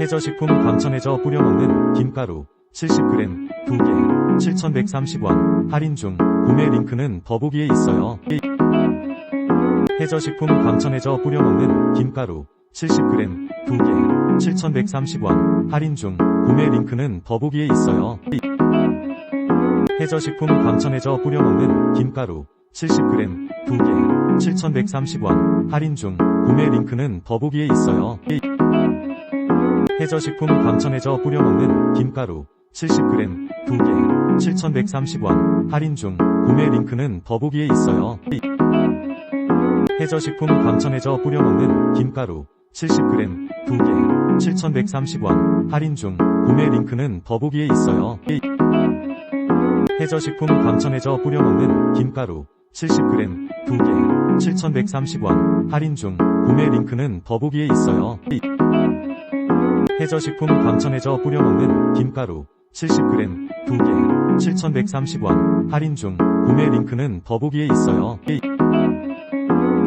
해저식품 광천해저 뿌려 먹는 김가루 70g 2개 7,130원 할인 중 구매 링크는 더보기에 있어요. 해저식품 광천해저 뿌려 먹는 김가루 70g 2개 7,130원 할인 중 구매 링크는 더보기에 있어요. 해저식품 광천해저 뿌려 먹는 김가루 70g 2개 7,130원 할인 중 구매 링크는 더보기에 있어요. 해저식품 광천해저 뿌려 먹는 김가루 70g 2개 7,130원 할인 중 구매 링크는 더보기에 있어요. 해저식품 광천해저 뿌려 먹는 김가루 70g 2개 7,130원 할인 중 구매 링크는 더보기에 있어요. 해저식품 광천해저 뿌려 먹는 김가루 70g 2개 7,130원 할인 중 구매 링크는 더보기에 있어요. 해저식품 광천해저 뿌려 먹는 김가루 70g 2개 7,130원 할인 중 구매 링크는 더보기에 있어요.